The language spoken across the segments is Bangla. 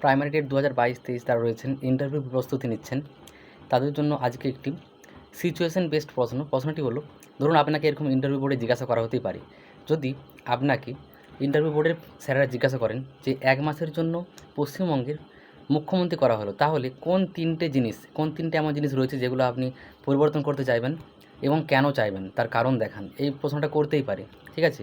প্রাইমারি টেট দু হাজার বাইশ তেইশ যারা রয়েছেন ইন্টারভিউ প্রস্তুতি নিচ্ছেন, তাদের জন্য আজকে একটি সিচুয়েশন বেসড প্রশ্ন। প্রশ্নটি হলো, ধরুন আপনাকে এরকম ইন্টারভিউ বোর্ডে জিজ্ঞাসা করা হতেই পারে। যদি আপনাকে ইন্টারভিউ বোর্ডের স্যারেরা জিজ্ঞাসা করেন যে, এক মাসের জন্য পশ্চিমবঙ্গের মুখ্যমন্ত্রী করা হলো, তাহলে কোন তিনটে জিনিস, কোন তিনটে এমন জিনিস রয়েছে যেগুলো আপনি পরিবর্তন করতে চাইবেন এবং কেন চাইবেন? তার কারণ দেখান। এই প্রশ্নটা করতেই পারে, ঠিক আছে?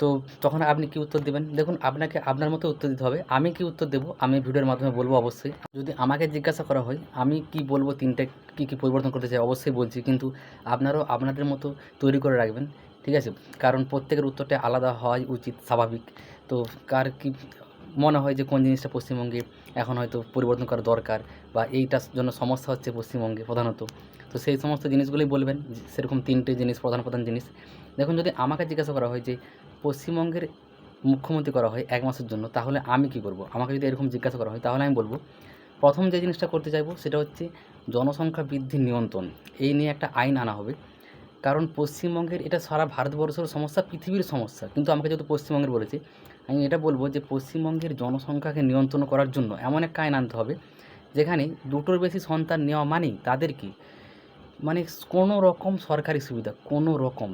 তো তখন আপনি কি উত্তর দেবেন? দেখুন, আপনাকে আপনার মতো উত্তর দিতে হবে। আমি কি উত্তর দেবো? আমি ভিডিওর মাধ্যমে বলব অবশ্যই। যদি আমাকে জিজ্ঞাসা করা হয়, আমি কি বলব তিনটে, কী কী পরিবর্তন করতে চাই অবশ্যই বলছি, কিন্তু আপনারাও আপনাদের মতো তৈরি করে রাখবেন, ঠিক আছে? কারণ প্রত্যেকের উত্তরটা আলাদা হওয়াই উচিত, স্বাভাবিক। তো কার কি মনে হয় যে কোন জিনিসটা পশ্চিমবঙ্গে এখন হয়তো পরিবর্তন করা দরকার বা এইটার জন্য সমস্যা হচ্ছে পশ্চিমবঙ্গে প্রধানত। তো সেই সমস্ত জিনিসগুলোই বলবেন, সেরকম তিনটে জিনিস, প্রধান প্রধান জিনিস। দেখুন, যদি আমাকে জিজ্ঞাসা করা হয় যে পশ্চিমবঙ্গের মুখ্যমন্ত্রী করা হয় এক মাসের জন্য, তাহলে আমি কি করব? আমাকে যদি এরকম জিজ্ঞাসা করা হয়, তাহলে আমি বলব, প্রথম যে জিনিসটা করতে চাইব সেটা হচ্ছে জনসংখ্যা বৃদ্ধি নিয়ন্ত্রণ। এই নিয়ে একটা আইন আনা হবে। কারণ পশ্চিমবঙ্গের এটা সারা ভারতবর্ষের সমস্যা, পৃথিবীর সমস্যা। কিন্তু আমাকে যেহেতু পশ্চিমবঙ্গের বলেছে, আমি এটা বলব যে পশ্চিমবঙ্গের জনসংখ্যাকে নিয়ন্ত্রণ করার জন্য এমন একটা আইন আনতে হবে, যেখানে দুটোর বেশি সন্তান নেওয়া মানেই তাদেরকে মানে কোনো রকম সরকারি সুবিধা, কোনো রকম।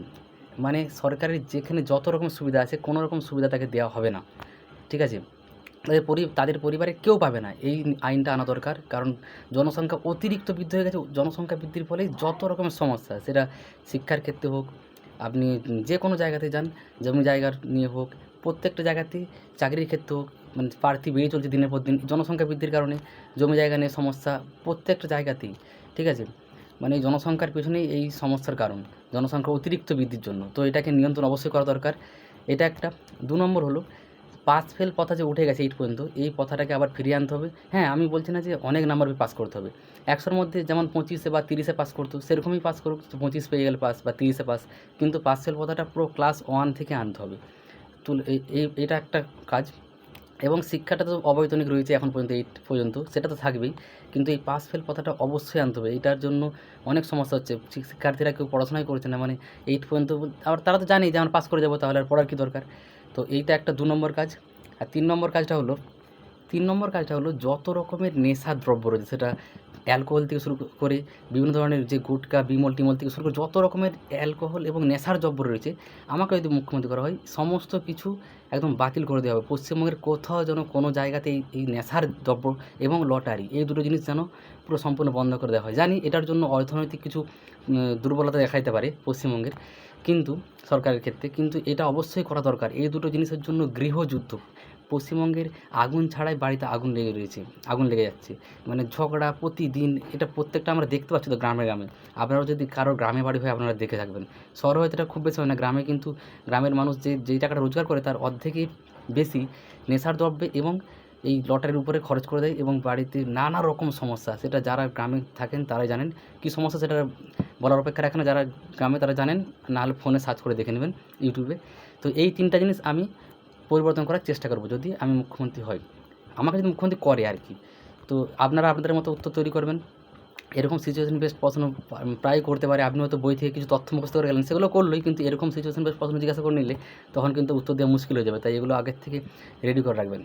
মানে সরকারের যেখানে যত রকম সুবিধা আছে, কোনো রকম সুবিধা তাকে দেওয়া হবে না। ঠিক আছে? তাদের পরি, তাদের পরিবারে কেউ পাবে না। এই আইনটা আনা দরকার। কারণ জনসংখ্যা অতিরিক্ত বৃদ্ধি হয়ে গেছে। জনসংখ্যা বৃদ্ধির ফলে যত রকমের সমস্যা, সেটা শিক্ষার ক্ষেত্রে হোক, আপনি যে কোনো জায়গাতে যান জমি জায়গার নিয়ে হোক, প্রত্যেকটা জায়গাতেই চাকরির ক্ষেত্রে হোক মানে প্রার্থী বেড়ে চলছে দিনের পর দিন। জনসংখ্যা বৃদ্ধির কারণে জমি জায়গা নিয়ে সমস্যা প্রত্যেকটা জায়গাতেই, ঠিক আছে? মানে জনসংখ্যার পেছনেই এই সমস্যার কারণ, জনসংখ্যা অতিরিক্ত বৃদ্ধির জন্য। তো এটাকে নিয়ন্ত্রণ অবশ্যই করা দরকার। এটা একটা। দু নম্বর হলো পাস ফেল পথা যে উঠে গেছে এইট পর্যন্ত, এই পথাটাকে আবার ফিরিয়ে আনতে হবে। হ্যাঁ আমি বলছি না যে অনেক নাম্বার পাস করতে হবে। একশোর মধ্যে যেমন পঁচিশে বা তিরিশে পাস করতো, সেরকমই পাস করুক পঁচিশ পেয়ে গেলে পাস বা তিরিশে পাস কিন্তু পাস ফেল পথাটা পুরো ক্লাস ওয়ান থেকে আনতে হবে। তুল এই এটা একটা কাজ। এবং শিক্ষাটা তো অবৈতনিক রয়েছে এখন পর্যন্ত এইট পর্যন্ত, সেটা তো থাকবেই। কিন্তু এই পাস ফেল কথাটা অবশ্যই আনতে হবে। এটার জন্য অনেক সমস্যা হচ্ছে। শিক- শিক্ষার্থীরা কেউ পড়াশোনাই করছে না। মানে এইট পর্যন্ত আবার তারা তো জানেই যে আমরা পাস করে যাব, তাহলে আর পড়ার কী দরকার? তো এইটা একটা দু নম্বর কাজ। আর তিন নম্বর কাজটা হলো, তিন নম্বর কাজটা হলো যত রকমের নেশা দ্রব্য রয়েছে, সেটা অ্যালকোহল থেকে শুরু করে বিভিন্ন ধরনের যে গুটকা, বিমল, টিমল থেকে শুরু করে যত রকমের অ্যালকোহল এবং নেশার দ্রব্য রয়েছে, আমাকে যদি মুখ্যমন্ত্রী করা হয়, সমস্ত কিছু একদম বাতিল করে দেওয়া হবে। পশ্চিমবঙ্গের কোথাও যেন কোনো জায়গাতে এই নেশার দ্রব্য এবং লটারি, এই দুটো জিনিস যেন পুরো সম্পূর্ণ বন্ধ করে দেওয়া হয়। জানি এটার জন্য অর্থনৈতিক কিছু দুর্বলতা দেখাইতে পারে পশ্চিমবঙ্গের, কিন্তু, সরকারের ক্ষেত্রে, কিন্তু এটা অবশ্যই করা দরকার। এই দুটো জিনিসের জন্য গৃহযুদ্ধ। পশ্চিমবঙ্গের আগুন ছাড়াই বাড়িতে আগুন লেগে রয়েছে, আগুন লেগে যাচ্ছে। মানে ঝগড়া প্রতিদিন, এটা প্রত্যেকটা আমরা দেখতে পাচ্ছি তো গ্রামে গ্রামে। আপনারাও যদি কারও গ্রামে বাড়ি হয়, আপনারা দেখে থাকবেন। শহরে হয়তো এটা খুব বেশি হয় না, গ্রামে কিন্তু গ্রামের মানুষ যে, যেই টাকাটা রোজগার করে তার অর্ধেকই বেশি নেশার দ্রব্যে এবং এই লটারির উপরে খরচ করে দেয় এবং বাড়িতে নানা রকম সমস্যা। সেটা যারা গ্রামে থাকেন তারাই জানেন। কী সমস্যা সেটা বলার অপেক্ষা রাখে না। যারা গ্রামে তারা জানেন, নাহলে ফোনে সার্চ করে দেখে নেবেন ইউটিউবে। তো এই তিনটা জিনিস আমি পরিবর্তন করার চেষ্টা করব যদি আমি মুখ্যমন্ত্রী হই। আমাকে যদি মুখ্যমন্ত্রী করে আর কি। তো আপনারা আপনাদের মতো উত্তর তৈরি করবেন। এরকম সিচুয়েশন বেস্ট প্রশ্ন প্রায় করতে পারে। আপনি হয়তো বই থেকে কিছু তথ্য মুখস্থ করে গেলেন, সেগুলো করলোই, কিন্তু এরকম সিচুয়েশন বেস্ট প্রশ্ন জিজ্ঞাসা করে নিলে তখন কিন্তু উত্তর দেওয়া মুশকিল হয়ে যাবে। তাই এগুলো আগের থেকে রেডি করে রাখবেন।